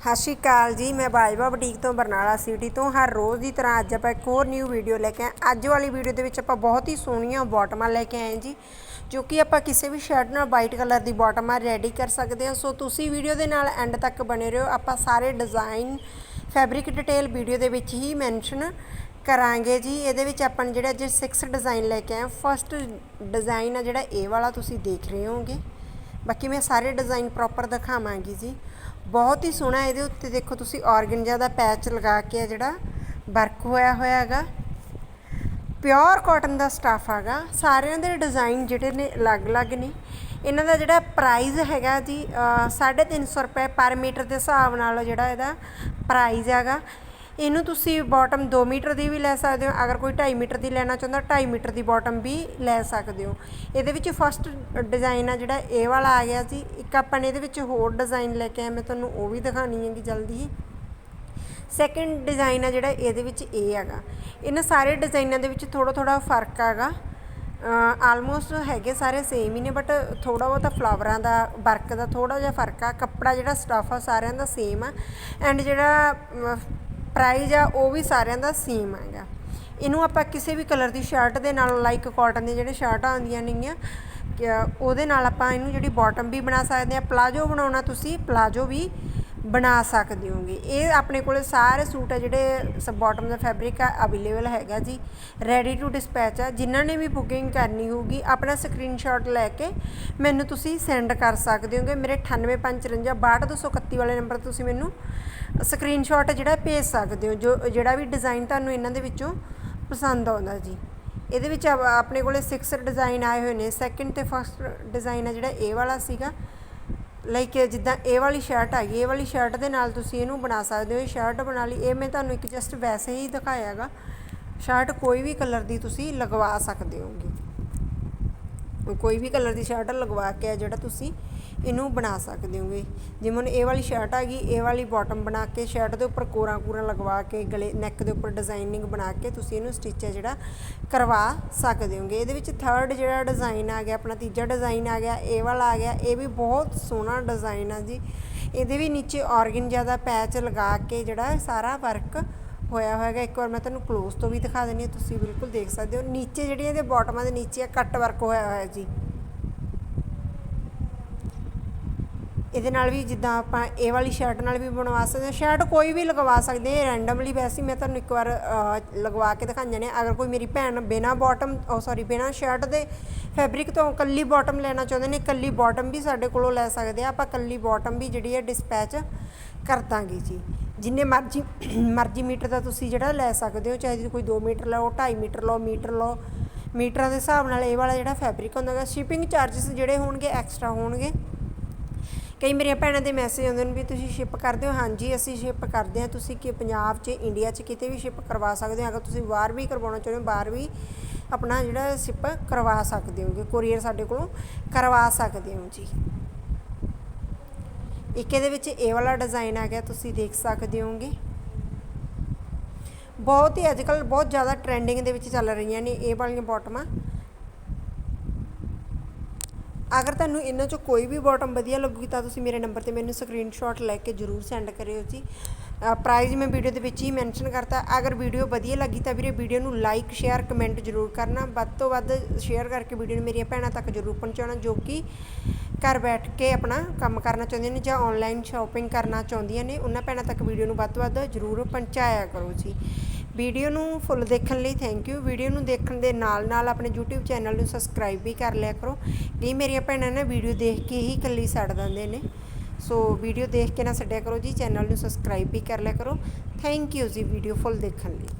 ਸਤਿ ਸ਼੍ਰੀ ਅਕਾਲ ਜੀ, ਮੈਂ ਬਾਜਵਾ ਬੁਟੀਕ ਤੋਂ ਬਰਨਾਲਾ ਸਿਟੀ ਤੋਂ। ਹਰ ਰੋਜ਼ ਦੀ ਤਰ੍ਹਾਂ ਅੱਜ ਆਪਾਂ ਇੱਕ ਹੋਰ ਨਿਊ ਵੀਡੀਓ ਲੈ ਕੇ ਆਏ ਅੱਜ ਵਾਲੀ ਵੀਡੀਓ ਦੇ ਵਿੱਚ ਆਪਾਂ ਬਹੁਤ ਹੀ ਸੋਹਣੀਆਂ ਬਾਟਮਾਂ ਲੈ ਕੇ ਆਏ ਜੀ, ਜੋ ਕਿ ਆਪਾਂ ਕਿਸੇ ਵੀ ਸ਼ਰਟ ਨਾਲ ਵਾਈਟ ਕਲਰ ਦੀ ਬਾਟਮਾਂ ਰੈਡੀ ਕਰ ਸਕਦੇ ਹਾਂ। ਸੋ ਤੁਸੀਂ ਵੀਡੀਓ ਦੇ ਨਾਲ ਐਂਡ ਤੱਕ ਬਣੇ ਰਹੋ। ਆਪਾਂ ਸਾਰੇ ਡਿਜ਼ਾਈਨ ਫੈਬਰਿਕ ਡਿਟੇਲ ਵੀਡੀਓ ਦੇ ਵਿੱਚ ਹੀ ਮੈਂਸ਼ਨ ਕਰਾਂਗੇ ਜੀ। ਇਹਦੇ ਵਿੱਚ ਆਪਾਂ ਨੇ ਜਿਹੜਾ ਅੱਜ 6 ਡਿਜ਼ਾਈਨ ਲੈ ਕੇ ਆਏ ਫਰਸਟ ਡਿਜ਼ਾਈਨ ਆ ਜਿਹੜਾ ਇਹ ਵਾਲਾ ਤੁਸੀਂ ਦੇਖ ਰਹੇ ਹੋਗੇ ਬਾਕੀ ਮੈਂ ਸਾਰੇ ਡਿਜ਼ਾਈਨ ਪ੍ਰੋਪਰ ਦਿਖਾਵਾਂਗੀ ਜੀ। ਬਹੁਤ ਹੀ ਸੋਹਣਾ ਇਹਦੇ ਉੱਤੇ ਦੇਖੋ ਤੁਸੀਂ ਔਰਗਨਜਾ ਦਾ ਪੈਚ ਲਗਾ ਕੇ ਆ ਜਿਹੜਾ ਵਰਕ ਹੋਇਆ ਹੋਇਆ ਹੈਗਾ। ਪਿਓਰ ਕਾਟਨ ਦਾ ਸਟਾਫ ਹੈਗਾ। ਸਾਰਿਆਂ ਦੇ ਡਿਜ਼ਾਈਨ ਜਿਹੜੇ ਨੇ ਅਲੱਗ-ਅਲੱਗ ਨੇ। ਇਹਨਾਂ ਦਾ ਜਿਹੜਾ ਪ੍ਰਾਈਸ ਹੈਗਾ ਜੀ 350 ਰੁਪਏ ਪਰ ਮੀਟਰ ਦੇ ਹਿਸਾਬ ਨਾਲ ਜਿਹੜਾ ਇਹਦਾ ਪ੍ਰਾਈਸ ਹੈਗਾ। ਇਹਨੂੰ ਤੁਸੀਂ ਬਾਟਮ 2 ਮੀਟਰ ਦੀ ਵੀ ਲੈ ਸਕਦੇ ਹੋ। ਅਗਰ ਕੋਈ 2.5 ਮੀਟਰ ਦੀ ਲੈਣਾ ਚਾਹੁੰਦਾ 2.5 ਮੀਟਰ ਦੀ ਬਾਟਮ ਵੀ ਲੈ ਸਕਦੇ ਹੋ। ਇਹਦੇ ਵਿੱਚ ਫਸਟ ਡਿਜ਼ਾਈਨ ਆ ਜਿਹੜਾ, ਇਹ ਵਾਲਾ ਆ ਗਿਆ ਸੀ ਇੱਕ ਆਪਾਂ ਨੇ ਇਹਦੇ ਵਿੱਚ ਹੋਰ ਡਿਜ਼ਾਈਨ ਲੈ ਕੇ ਆਏ ਮੈਂ ਤੁਹਾਨੂੰ ਉਹ ਵੀ ਦਿਖਾਣੀ ਹੈਗੀ ਜਲਦੀ ਹੀ। ਸੈਕੰਡ ਡਿਜ਼ਾਈਨ ਆ ਜਿਹੜਾ, ਇਹਦੇ ਵਿੱਚ ਇਹ ਹੈਗਾ। ਇਹਨਾਂ ਸਾਰੇ ਡਿਜ਼ਾਈਨਾਂ ਦੇ ਵਿੱਚ ਥੋੜਾ ਥੋੜਾ ਫ਼ਰਕ ਹੈਗਾ। ਆਲਮੋਸਟ ਹੈਗੇ ਸਾਰੇ ਸੇਮ ਹੀ ਨੇ ਬਟ ਥੋੜਾ ਬਹੁਤਾ ਫਲਾਵਰਾਂ ਦਾ ਵਰਕ ਦਾ ਥੋੜਾ ਜਿਹਾ ਫ਼ਰਕ ਆ। ਕੱਪੜਾ ਜਿਹੜਾ ਸਟਾਫ ਆ, ਸਾਰਿਆਂ ਦਾ ਸੇਮ ਆ। ਐਂਡ ਜਿਹੜਾ ਪ੍ਰਾਈਜ਼ ਆ, ਉਹ ਵੀ ਸਾਰਿਆਂ ਦਾ ਸੇਮ ਹੈਗਾ। ਇਹਨੂੰ ਆਪਾਂ ਕਿਸੇ ਵੀ ਕਲਰ ਦੀ ਸ਼ਰਟ ਦੇ ਨਾਲ ਲਾਈਕ ਕਾਟਨ ਦੀ ਜਿਹੜੇ ਸ਼ਰਟਾਂ ਆਉਂਦੀਆਂ ਨੇਗੀਆਂ ਉਹਦੇ ਨਾਲ ਆਪਾਂ ਇਹਨੂੰ ਜਿਹੜੀ ਬਾਟਮ ਵੀ ਬਣਾ ਸਕਦੇ ਆ ਪਲਾਜੋ ਬਣਾਉਣਾ ਤੁਸੀਂ ਪਲਾਜੋ ਵੀ ਬਣਾ ਸਕਦੇ ਹੋਗੇ ਇਹ ਆਪਣੇ ਕੋਲੇ ਸਾਰੇ ਸੂਟ ਆ ਜਿਹੜੇ ਸਬ ਬਾਟਮ ਦਾ ਫੈਬਰਿਕ ਆ ਅਵੇਲੇਬਲ ਹੈਗਾ ਜੀ। ਰੈਡੀ ਟੂ ਡਿਸਪੈਚ ਆ। ਜਿਨ੍ਹਾਂ ਨੇ ਵੀ ਬੁਕਿੰਗ ਕਰਨੀ ਹੋਊਗੀ, ਆਪਣਾ ਸਕਰੀਨਸ਼ਾਟ ਲੈ ਕੇ ਮੈਨੂੰ ਤੁਸੀਂ ਸੈਂਡ ਕਰ ਸਕਦੇ ਹੋਗੇ। ਮੇਰੇ 9854562231 ਵਾਲੇ ਨੰਬਰ ਤੁਸੀਂ ਮੈਨੂੰ ਸਕਰੀਨਸ਼ਾਟ ਜਿਹੜਾ ਭੇਜ ਸਕਦੇ ਹੋ। ਜੋ, ਜਿਹੜਾ ਵੀ ਡਿਜ਼ਾਈਨ ਤੁਹਾਨੂੰ ਇਹਨਾਂ ਦੇ ਵਿੱਚੋਂ ਪਸੰਦ ਆਉਂਦਾ ਜੀ। ਇਹਦੇ ਵਿੱਚ ਆਪਣੇ ਕੋਲੇ 6 ਡਿਜ਼ਾਈਨ ਆਏ ਹੋਏ ਨੇ। ਸੈਕਿੰਡ ਤੇ ਫਸਟ ਡਿਜ਼ਾਈਨ ਆ ਜਿਹੜਾ, ਇਹ ਵਾਲਾ ਸੀਗਾ। ਲਾਈਕ ਜਿੱਦਾਂ ਇਹ ਵਾਲੀ ਸ਼ਰਟ ਆ ਗਈ ਇਹ ਵਾਲੀ ਸ਼ਰਟ ਦੇ ਨਾਲ ਤੁਸੀਂ ਇਹਨੂੰ ਬਣਾ ਸਕਦੇ ਹੋ। ਇਹ ਸ਼ਰਟ ਬਣਾ ਲਈ, ਇਹ ਮੈਂ ਤੁਹਾਨੂੰ ਇੱਕ ਜਸਟ ਵੈਸੇ ਹੀ ਦਿਖਾਇਆਗਾ। ਸ਼ਰਟ ਕੋਈ ਵੀ ਕਲਰ ਦੀ ਤੁਸੀਂ ਲਗਵਾ ਸਕਦੇ ਹੋਗੇ। ਕੋਈ ਵੀ ਕਲਰ ਦੀ ਸ਼ਰਟ ਲਗਵਾ ਕੇ ਆ ਜਿਹੜਾ ਤੁਸੀਂ ਇਹਨੂੰ ਬਣਾ ਸਕਦੇ ਹੋਗੇ। ਜਿਵੇਂ ਹੁਣ ਇਹ ਵਾਲੀ ਸ਼ਰਟ ਆ ਗਈ, ਇਹ ਵਾਲੀ ਬਾਟਮ ਬਣਾ ਕੇ ਸ਼ਰਟ ਦੇ ਉੱਪਰ ਕੋਰਾਂ ਕੂਰਾਂ ਲਗਵਾ ਕੇ, ਗਲੇ ਨੈਕ ਦੇ ਉੱਪਰ ਡਿਜ਼ਾਈਨਿੰਗ ਬਣਾ ਕੇ ਤੁਸੀਂ ਇਹਨੂੰ ਸਟਿਚ ਹੈ ਜਿਹੜਾ ਕਰਵਾ ਸਕਦੇ ਹੋਗੇ। ਇਹਦੇ ਵਿੱਚ ਥਰਡ ਜਿਹੜਾ ਡਿਜ਼ਾਈਨ ਆ ਗਿਆ, ਆਪਣਾ ਤੀਜਾ ਡਿਜ਼ਾਈਨ ਆ ਗਿਆ, ਇਹ ਵਾਲਾ ਆ ਗਿਆ, ਇਹ ਵੀ ਬਹੁਤ ਸੋਹਣਾ ਡਿਜ਼ਾਈਨ ਆ ਜੀ। ਇਹਦੇ ਵੀ ਨੀਚੇ ਆਰਗਨਜਾ ਜ਼ਿਆਦਾ ਪੈਚ ਲਗਾ ਕੇ ਜਿਹੜਾ ਸਾਰਾ ਵਰਕ ਹੋਇਆ ਹੋਇਆਗਾ ਇੱਕ ਵਾਰ ਮੈਂ ਤੁਹਾਨੂੰ ক্লোਜ਼ ਤੋਂ ਵੀ ਦਿਖਾ ਦਿੰਨੀ ਹਾਂ, ਤੁਸੀਂ ਬਿਲਕੁਲ ਦੇਖ ਸਕਦੇ ਹੋ। ਨੀਚੇ ਜਿਹੜੀਆਂ ਇਹਦੇ ਬਾਟਮਾਂ ਦੇ ਨੀਚੇ ਕੱਟ ਵਰਕ ਹੋਇਆ ਹੋਇਆ ਜੀ। ਇਹਦੇ ਨਾਲ ਵੀ ਜਿੱਦਾਂ ਆਪਾਂ ਇਹ ਵਾਲੀ ਸ਼ਰਟ ਨਾਲ ਵੀ ਬਣਵਾ ਸਕਦੇ ਹਾਂ। ਸ਼ਰਟ ਕੋਈ ਵੀ ਲਗਵਾ ਸਕਦੇ ਹਾਂ ਰੈਂਡਮਲੀ ਵੈਸੇ ਮੈਂ ਤੁਹਾਨੂੰ ਇੱਕ ਵਾਰ ਲਗਵਾ ਕੇ ਦਿਖਾਈਆਂ ਨੇ ਅਗਰ ਕੋਈ ਮੇਰੀ ਭੈਣ ਬਿਨਾ ਬਾਟਮ ਉਹ ਸੌਰੀ ਬਿਨਾ ਸ਼ਰਟ ਦੇ ਫੈਬਰਿਕ ਤੋਂ ਕੱਲੀ ਬਾਟਮ ਲੈਣਾ ਚਾਹੁੰਦੇ ਨੇ ਕੱਲੀ ਬਾਟਮ ਵੀ ਸਾਡੇ ਕੋਲੋਂ ਲੈ ਸਕਦੇ ਆ। ਆਪਾਂ ਕੱਲੀ ਬਾਟਮ ਵੀ ਜਿਹੜੀ ਹੈ ਡਿਸਪੈਚ ਕਰ ਦਾਂਗੇ ਜੀ। ਜਿੰਨੇ ਮਰਜ਼ੀ ਮਰਜ਼ੀ ਮੀਟਰ ਦਾ ਤੁਸੀਂ ਜਿਹੜਾ ਲੈ ਸਕਦੇ ਹੋ, ਚਾਹੇ ਤੁਸੀਂ ਕੋਈ 2 ਮੀਟਰ ਲਓ 2.5 ਮੀਟਰ ਲਓ ਮੀਟਰ ਲਓ, ਮੀਟਰਾਂ ਦੇ ਹਿਸਾਬ ਨਾਲ ਇਹ ਵਾਲਾ ਜਿਹੜਾ ਫੈਬਰਿਕ ਹੁੰਦਾ ਹੈ ਸ਼ਿਪਿੰਗ ਚਾਰजेस ਜਿਹੜੇ ਹੋਣਗੇ ਐਕਸਟਰਾ ਹੋਣਗੇ। ਕਈ ਮੇਰੀਆਂ ਭੈਣਾਂ ਦੇ ਮੈਸੇਜ ਆਉਂਦੇ ਨੇ ਵੀ ਤੁਸੀਂ ਸ਼ਿਪ ਕਰਦੇ ਹੋ। ਹਾਂਜੀ, ਅਸੀਂ ਸ਼ਿਪ ਕਰਦੇ ਹਾਂ। ਤੁਸੀਂ ਕਿ ਪੰਜਾਬ 'ਚ ਇੰਡੀਆ 'ਚ ਕਿਤੇ ਵੀ ਸ਼ਿਪ ਕਰਵਾ ਸਕਦੇ ਹੋ। ਅਗਰ ਤੁਸੀਂ ਬਾਹਰ ਵੀ ਕਰਵਾਉਣਾ ਚਾਹੁੰਦੇ ਹੋ, ਬਾਹਰ ਵੀ ਆਪਣਾ ਜਿਹੜਾ ਸ਼ਿਪ ਕਰਵਾ ਸਕਦੇ ਹੋਗੇ ਕੋਰੀਅਰ ਸਾਡੇ ਕੋਲੋਂ ਕਰਵਾ ਸਕਦੇ ਹੋ ਜੀ। ਇੱਕ ਇਹਦੇ ਵਿੱਚ ਇਹ ਵਾਲਾ ਡਿਜ਼ਾਈਨ ਆ ਗਿਆ, ਤੁਸੀਂ ਦੇਖ ਸਕਦੇ ਹੋਗੇ ਬਹੁਤ ਹੀ ਅੱਜਕੱਲ ਬਹੁਤ ਜ਼ਿਆਦਾ ਟ੍ਰੈਂਡਿੰਗ ਦੇ ਵਿੱਚ ਚੱਲ ਰਹੀਆਂ ਨੇ ਇਹ ਵਾਲੀਆਂ ਬਾਟਮਾਂ ਅਗਰ ਤੁਹਾਨੂੰ ਇਹਨਾਂ ਚੋਂ ਕੋਈ ਵੀ ਬਾਟਮ ਵਧੀਆ ਲੱਗੂਗੀ ਤਾਂ ਤੁਸੀਂ ਮੇਰੇ ਨੰਬਰ ਤੇ ਮੈਨੂੰ ਸਕਰੀਨਸ਼ਾਟ ਲੈ ਕੇ ਜਰੂਰ ਸੈਂਡ ਕਰਿਓ ਜੀ। ਪ੍ਰਾਈਜ਼ ਮੈਂ ਵੀਡੀਓ ਦੇ ਵਿੱਚ ਹੀ ਮੈਂਸ਼ਨ ਕਰਤਾ। ਅਗਰ ਵੀਡੀਓ ਵਧੀਆ ਲੱਗੀ ਤਾਂ ਵੀਰੇ ਵੀਡੀਓ ਨੂੰ ਲਾਈਕ ਸ਼ੇਅਰ ਕਮੈਂਟ ਜਰੂਰ ਕਰਨਾ। ਵੱਧ ਤੋਂ ਵੱਧ ਸ਼ੇਅਰ ਕਰਕੇ ਵੀਡੀਓ ਨੂੰ ਮੇਰੀਆਂ ਭੈਣਾਂ ਤੱਕ ਜਰੂਰ ਪਹੁੰਚਾਉਣਾ, ਜੋ ਕਿ ਘਰ ਬੈਠ ਕੇ ਆਪਣਾ ਕੰਮ ਕਰਨਾ ਚਾਹੁੰਦੀਆਂ ਨੇ ਜਾਂ ਆਨਲਾਈਨ ਸ਼ਾਪਿੰਗ ਕਰਨਾ ਚਾਹੁੰਦੀਆਂ ਨੇ, ਉਹਨਾਂ ਭੈਣਾਂ ਤੱਕ ਵੀਡੀਓ ਨੂੰ ਵੱਧ ਤੋਂ ਵੱਧ ਜਰੂਰ ਪਹੁੰਚਾਇਆ ਕਰੋ ਜੀ। ਵੀਡੀਓ ਨੂੰ ਫੁੱਲ ਦੇਖਣ ਲਈ ਥੈਂਕ ਯੂ ਵੀਡੀਓ ਨੂੰ ਦੇਖਣ ਦੇ ਨਾਲ ਨਾਲ ਆਪਣੇ YouTube ਚੈਨਲ ਨੂੰ ਸਬਸਕ੍ਰਾਈਬ ਵੀ ਕਰ ਲਿਆ ਕਰੋ। ਕਈ ਮੇਰੀਆਂ ਭੈਣਾਂ ਨੇ ਵੀਡੀਓ ਦੇਖ ਕੇ ਹੀ ਇਕੱਲੀ ਛੱਡ ਦਿੰਦੇ ਨੇ। ਸੋ ਵੀਡੀਓ ਦੇਖ ਕੇ ਨਾ ਛੱਡਿਆ ਕਰੋ ਜੀ ਚੈਨਲ ਨੂੰ ਸਬਸਕ੍ਰਾਈਬ ਵੀ ਕਰ ਲਿਆ ਕਰੋ। ਥੈਂਕ ਯੂ ਜੀ, ਵੀਡੀਓ ਫੁੱਲ ਦੇਖਣ ਲਈ।